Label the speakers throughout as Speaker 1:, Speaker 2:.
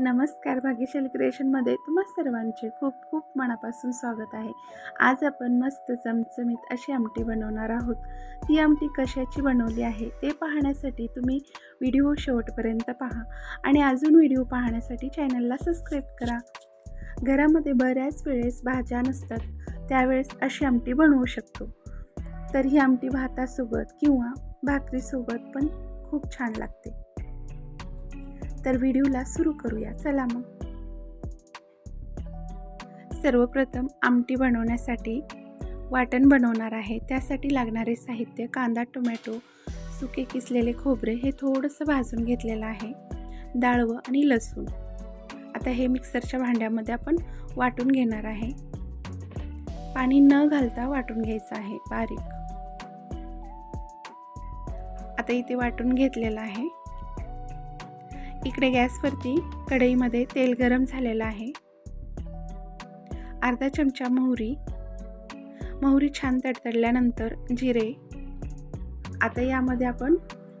Speaker 1: नमस्कार भाग्यशाली क्रिएशनमध्ये तुम्हा सर्वांचे खूप खूप मनापासून स्वागत आहे. आज आपण मस्त चमचमीत अशी आमटी बनवणार आहोत. ती आमटी कशाची बनवली आहे ते पाहण्यासाठी तुम्ही व्हिडिओ शेवटपर्यंत पहा आणि अजून व्हिडिओ पाहण्यासाठी चॅनलला सबस्क्राईब करा. घरामध्ये बऱ्याच वेळेस भाज्या नसतात त्यावेळेस अशी आमटी बनवू शकतो. तर ही आमटी भातासोबत किंवा भाकरीसोबत पण खूप छान लागते. तर व्हिडिओला सुरू करूया. चला मग. सर्वप्रथम आमटी बनवण्यासाठी वाटण बनवणार आहे. त्यासाठी लागणारे साहित्य कांदा टोमॅटो सुके किसलेले खोबरे हे थोडंसं भाजून घेतलेलं आहे. डाळवं आणि लसूण. आता हे मिक्सरच्या भांड्यामध्ये आपण वाटून घेणार आहे. पाणी न घालता वाटून घ्यायचं आहे बारीक. आता इथे वाटून घेतलेलं आहे. इकडे गॅसवरती कढईमध्ये तेल गरम झालेलं आहे. अर्धा चमचा मोहरी. मोहरी छान तडतडल्यानंतर जिरे. आता यामध्ये आपण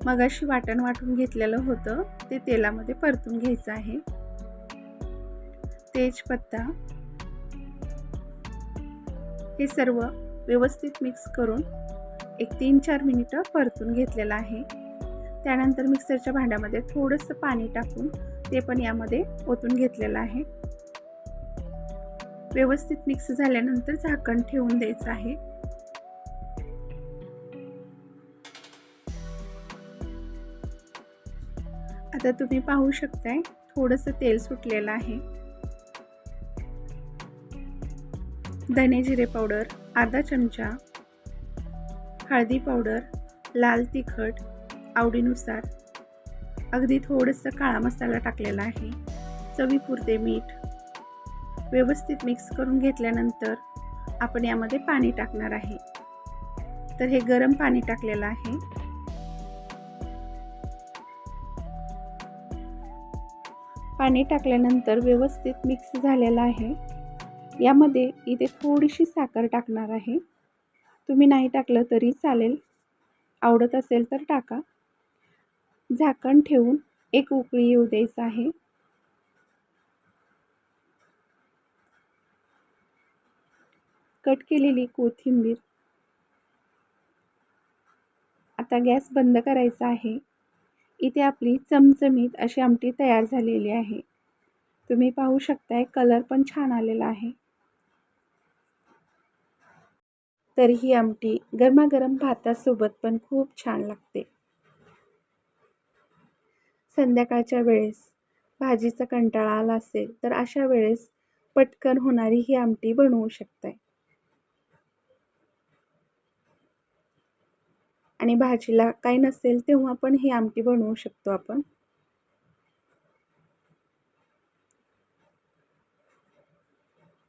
Speaker 1: मगाशी वाटण वाटून घेतलेलं होतं ते तेलामध्ये परतून घ्यायचं आहे. तेजपत्ता. हे सर्व व्यवस्थित मिक्स करून एक तीन चार मिनिटं परतून घेतलेलं आहे. त्यानंतर मिक्सरच्या भांड्यामध्ये थोडंसं पाणी टाकून ते पण यामध्ये ओतून घेतलेलं आहे. व्यवस्थित मिक्स झाल्यानंतर झाकण ठेवून द्यायचं आहे. आता तुम्ही पाहू शकताय थोडंसं तेल सुटलेलं आहे. धने जिरे पावडर अर्धा चमचा हळदी पावडर लाल तिखट आवडीनुसार. अगदी थोडंसं काळा मसाला टाकलेला आहे. चवीपुरते मीठ. व्यवस्थित मिक्स करून घेतल्यानंतर आपण यामध्ये पाणी टाकणार आहे. तर हे गरम पाणी टाकलेलं आहे. पाणी टाकल्यानंतर व्यवस्थित मिक्स झालेलं आहे. यामध्ये इथे थोडीशी साखर टाकणार आहे. तुम्ही नाही टाकलं तरी चालेल. आवडत असेल तर टाका. झाकण ठेवून एक उकळी येऊ द्यायचं आहे. कट केलेली कोथिंबीर. आता गॅस बंद करायचा आहे. इथे आपली चमचमीत अशी आमटी तयार झालेली आहे. तुम्ही पाहू शकताय कलर पण छान आलेला आहे. तर ही आमटी गरमागरम भातासोबत पण खूप छान लागते. संध्याकाळच्या वेळेस भाजीचा कंटाळा आला असेल तर अशा वेळेस पटकन होणारी ही आमटी बनवू शकताय. आणि भाजीला काही नसेल तेव्हा पण ही आमटी बनवू शकतो आपण.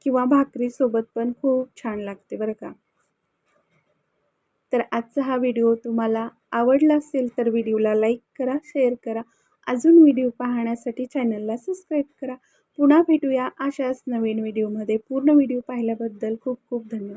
Speaker 1: किंवा भाकरीसोबत पण खूप छान लागते बरं का. तर आजचा हा व्हिडिओ तुम्हाला आवडला असेल तर व्हिडिओला लाईक करा शेअर करा अजून व्हिडिओ पाहण्यासाठी चॅनलला सबस्क्राईब करा. पुन्हा भेटूया अशाच नवीन व्हिडिओमध्ये. पूर्ण व्हिडिओ पाहिल्याबद्दल खूप खूप धन्यवाद.